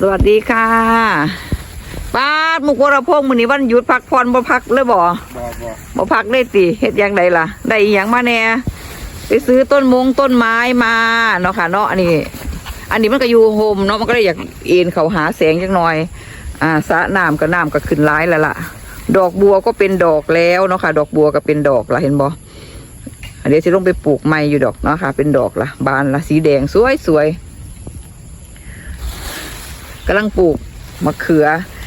สวัสดีค่ะป้าดมุกวรพงษ์มื้อนี้วันหยุดพักผ่อนบ่พักเลยบ่บ่บ่บ่พักได้ติเฮ็ดหยังไดล่ะ ได้อีหยังมาแหน่ไปซื้อต้นมงต้นไม้มาเนาะค่ะเนาะอันนี้ อันนี้มันก็อยู่โฮมเนาะมันก็เลยอยากเอ็นเขาหาแสงจักหน่อย อ่าสระน้ำก็น้ำก็ขึ้นร้ายแล้วล่ะ ดอกบัวก็เป็นดอกแล้วเนาะค่ะ ดอกบัวก็เป็นดอกละเห็นบ่อันเดี๋ยวสิลงไปปลูกใหม่อยู่ดอกเนาะค่ะ เป็นดอกละบานละสีแดงสวยสวย กำลังปลูกมะเขือ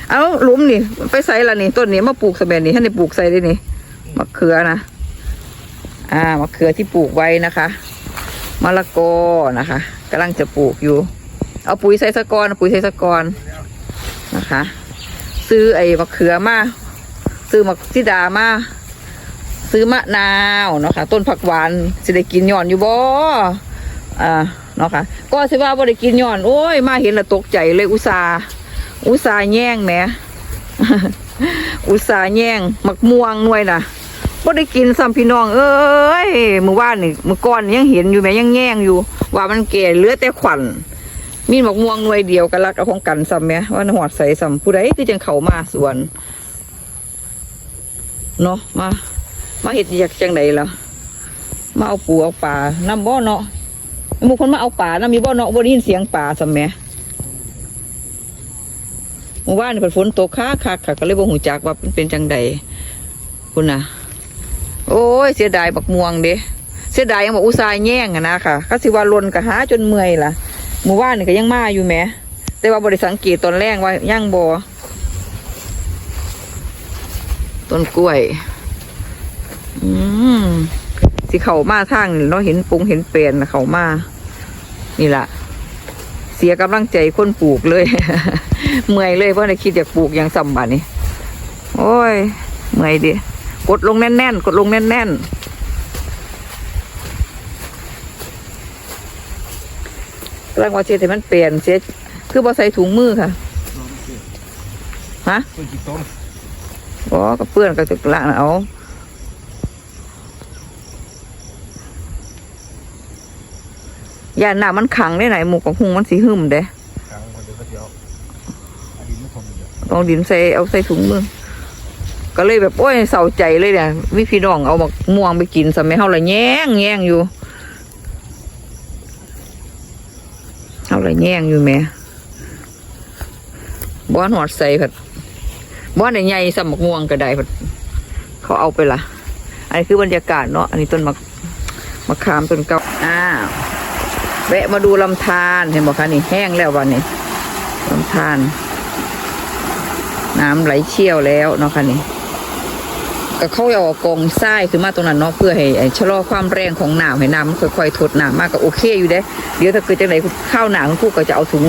เอาหลุมนี่ไปใส่ละนี่ต้นนี้มาปลูกสมัยนี้ท่านได้ปลูกใส่ได้นี่มะเขือนะอ่ามะเขือที่ปลูกไว้นะคะมะละกอนะคะกำลังจะปลูกอยู่ เอาปุ๋ยใส่สะกอนปุ๋ยใส่สะกอนนะคะ ซื้อไอ้มะเขือมาซื้อมะซิดามาซื้อมะนาวเนาะค่ะต้นผักหวานสิได้กินย่อนอยู่บ่อ่า เนาะค่ะก็สิว่าบ่ได้กินย่อน โอ้ย มาเห็นและตกใจเลยอุตสาอุตสาแย่งแหมอุตสาแย่งหมักม่วงหน่วยน่ะบ่ได้กินซ้ำพี่น้อง เอ้ยมื้อวานนี่มื้อก่อนยังเห็นอยู่แหมยังแย่งอยู่ ว่ามันแก่เหลือแต่ขวัญมีหมักม่วงหน่วยเดียวกันรักเอาของกันซ้ำแหม่ว่าหอดใส่ซ้ำผู้ใดคือจังเขามาสวนเนาะมา มาเห็ดอยากจังไดล่ะมาเอาปูเอาป่าน้ำบ่อเนาะ มูคนมาเอาป่าน้ำมีบ่อเนาะบ่ได้ยินเสียงป่าซ้ำแหม่เมื่อวานนี่เพิ่นฝนตกคักคักค่ะก็เลยบ่หูจักว่าเป็นเป็นจังใดคุณน่ะ โอ้ย เสียดายบักม่วงเด้เสียดายยังบอกอุตส่าห์แย่งอะนะค่ะก็สิว่าลนกะหาจนเมื่อยล่ะมู่บ้านนี่ก็ยังมาอยู่แหมแต่ว่าบริสังเกตตอนแรกว่าย่างบอต้นกล้วย อืม สิเขามาทางนี่เราะเห็นปุงเห็นเปลี่ยนน่ะเขามานี่ล่ะเสียกำลังใจคนปลูกเลย เมื่อยเลยเพราะในคิดอยากปลูกอย่างสัมบัตินี่โอ้ยเมื่อยดิกดลงแน่นๆกดลงแน่นๆกำลังว่าเสียแต่มันเปลี่ยนเสียคือบ่ใส่ถุงมือค่ะฮะต้นกี่ต้นอ๋อก็เปื้อนก็จะละเอา อย่าหนามันขังได้ไหนหมูของหุงมันสีหึมเด้กลางคนเดียวก็เดียวอันนี้ไม่ทนเดียวต้องดินใส่เอาใส่ถุงมือก็เลยแบบโอ้ยเศร้าใจเลยเนี่ยวิพี่น้องเอามาม่วงไปกินสมัยเฮาละแย่งแย่งอยู่เฮาละแย่งอยู่แหม่บ้อนหอดใส่ผัดบ้อนใหญ่ๆสมักม่วงก็ได้ผัดเขาเอาไปละอันนี้คือบรรยากาศเนาะอันนี้ต้นมะมะขามต้นเก่าอ้าว แวะมาดูลำธารเห็นบอกคะนี่แห้งแล้ววันนี้ลำธารน้ำไหลเชี่ยวแล้วเนาะค่ะนี่ก็เข้าเอากองทรายขึ้นมาตรงนั้นเนาะเพื่อให้ชะลอความแรงของหน้ำให้น้ำค่อยๆทดหน้ำมากก็โอเคอยู่เด้เดี๋ยวถ้าเกิดจังไหนข้าวหนาของคู่ก็จะเอาถุง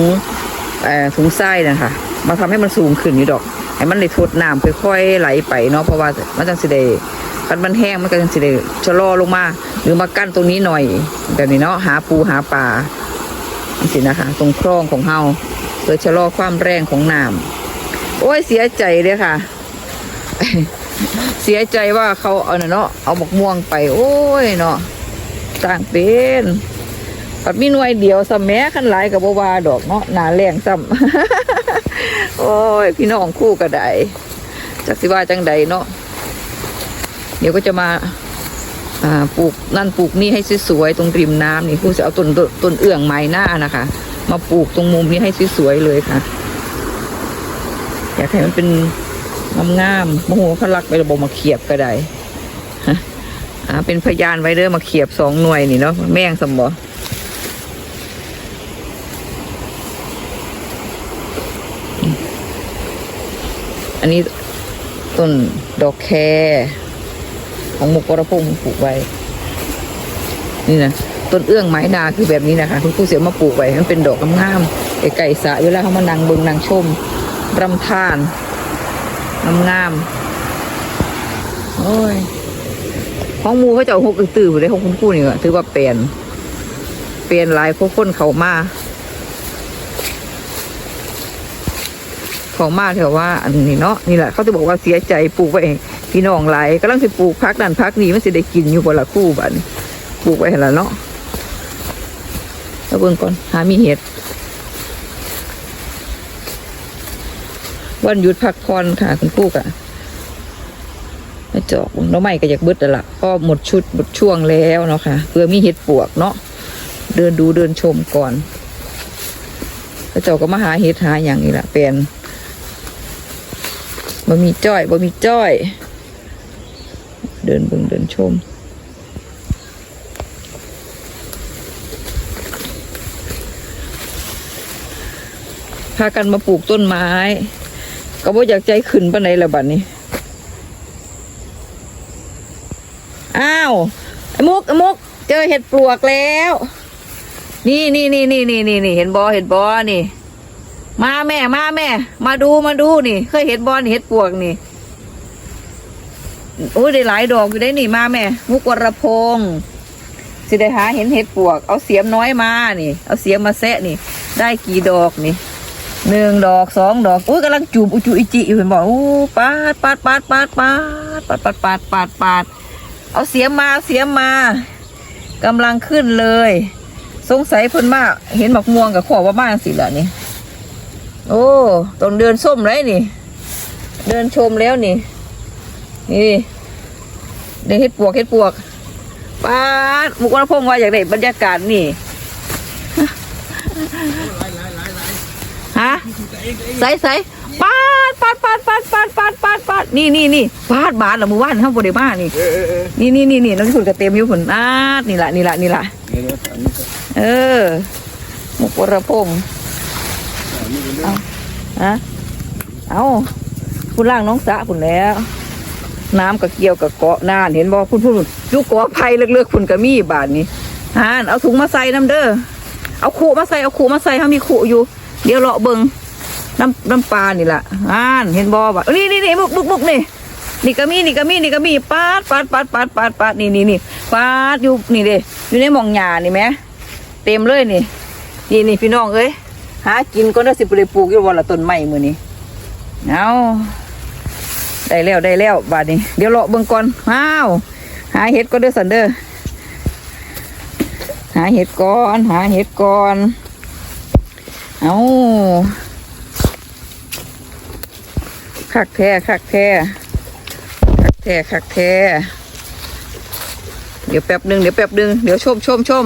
ถุงทรายนะคะมาทำให้มันสูงขึ้นอยู่ดอก ให้มันได้ทดน้ำค่อยๆไหลไปเนาะเพราะว่ามันจังสิได้ คันมันแห้งมันก็จังสิได้ชะลอลงมา หรือมากั้นตรงนี้หน่อยแบบนี้เนาะหาปูหาปลาสินะคะ ตรงคลองของเฮาเพื่อชะลอความแรงของน้ำโอ้ยเสียใจเลยค่ะ เสียใจว่าเขาเอาเนาะเอาหมกม่วงไป โอ้ยเนาะต่างเป็นปัดมีหน่วยเดียวสมแม้ขันหลายกับบวาดอกเนาะหนาแรงซ้ำโอ้ย พี่น้องคู่ก็ได้จากสิว่าจังใดเนาะ ดี๋ยวก็จะมาปลูกนั่นปลูกนี่ให้สวยๆตรงริมน้ำนี่ผู้จะเอาต้นต้นเอื้องไม้หน้านะคะ มาปลูกตรงมุมนี้ให้สวยๆเลยค่ะ อยากให้มันเป็นงามๆมโหเขารักไประบบมาเขียบก็ได้ฮะอ่าเป็นพยานไว้เด้อมาเขียบสองหน่วยนี่เนาะแม่งสมบอันนี้ต้นดอกแค ของมกกระพงปลูกไว้ นี่นะต้นเอื้องไม้นาคือแบบนี้นะคะ คุณผู้เสียมาปลูกไว้มันเป็นดอกงามๆไก่สะเวลาเขามานั่งเบิงนั่งชมรำทานงามงามๆโอ้ยของมูเขาจะเอาหกตื่นเลยของคุณคู่นี่ถือว่าเปลี่ยนเปลี่ยนหลายพวกคนเขามา เขามาเถอะว่าอันนี้เนาะนี่แหละเขาจะบอกว่าเสียใจปลูกไว้พี่น้องหลายก็ต้องสิปลูกพักนั่นพักนี้มันสิได้กินอยู่บนละคู่บันปลูกไว้เห็นละเนาะแล้วเบิ่งก่อนหามีเห็ดวันหยุดพักผ่อนค่ะคุณครูกะมาจอกน้องใหม่ก็อยากเบิดแล้วล่ะก็หมดชุดหมดช่วงแล้วเนาะค่ะเพื่อมีเห็ดปวกเนาะเดินดูเดินชมก่อนแล้วเจ้าก็มาหาเห็ดหาอย่างนี้แหละเป็น บ่มีจ้อยบ่มีจ้อย เดินบิ่งเดินชม พากันมาปลูกต้นไม้ ก็บ่อยากใจขึ้นปานไหนละบัดนี้ อ้าวไอ้มุกไอ้มุก เจอเห็ดปลวกแล้ว นี่นี่นี่นี่นี่นี่นี่เห็นบอเห็นบอนี่ มาแม่มาแม่ มาดูมาดูนี่ เคยเห็นบอนี่เห็ดปวกนี่โอ้ยได้หลายดอกอยู่ได้นี่มาแม่ มุกวรพงศ์สิได้หาเห็นเห็ดปวก เอาเสียมน้อยมานี่ เอาเสียมมาแซะนี่ ได้กี่ดอกนี่หนึ่งดอกสองดอกอุ้ยกำลังจูบอุจุอิจิอยู่เห็นบอกอู้ปาดปาดปาดปาดปาดปาดปาดปาดปาดปาดเอาเสียมมาเสียมมากำลังขึ้นเลย สงสัยเพิ่นมากเห็นหมอกม่วงกับขอว่าบ้านสิเหละนี่ โอ้ต้องเดินส้มเลยนี่ เดินชมแล้วนี่ นี่เดี๋ยวเฮ็ดปวกเฮ็ดปวกปาดมุกวรพงศ์ว่าอยากได้บรรยากาศนี่ฮะใส่ใส่ปาดปาดปาดปาดปาดปาดปาดปาดนี่นี่นี่ปาดบาดละมือว่านข้างบนเดบ้านี่เออเออเออนี่นี่นี่นี่น้องขุนกระเต็มอยู่ผลอาดนี่ละนี่ละนี่ละเดี๋ยวอันนี้ก็เออหมุกวรพงศ์อันนี้ เอาฮะเอาคุณล่างน้องสะคุณแล้ว น้ำกับเกี่ยวกับเกาะนานเห็นบ่พุ่นพุ่นอยุกกาะไผ่เลือกๆคุณกะมีบาทนี่ฮานเอาถุงมาใส่น้ำเด้อเอาขู่มาใส่เอาขู่มาใส่เขามีขู่อยู่ เดี๋ยวเลาะเบิงน้ำน้ำปลานี่ล่ะอ่านเห็นบ่บ่นี่นี่นี่บุกบุกบุกนี่นี่ก็มีนี่ก็มีนี่ก็มีปาดปาดปาดปาดปาดปาดนี่นี่นี่ปาดอยู่นี่เด้อยู่ในหมองหญ้านี่แหมเต็มเลยนี่นี่นี่พี่น้องเอ้ย หากินก็ได้สิบริปลูกอยู่วันละต้นไม้มือนี้เอาได้แล้วได้แล้วบาดนี้เดี๋ยวเลาะเบิ่งก่อนอ้าวหาเห็ดก็เด้อสันเด้อหาเห็ดก่อนหาเห็ดก่อนเอาคักแท้คักแท้คักแท้คักแท้เดี๋ยวแป๊บหนึ่งเดี๋ยวแป๊บหนึ่งเดี๋ยวชมชมชม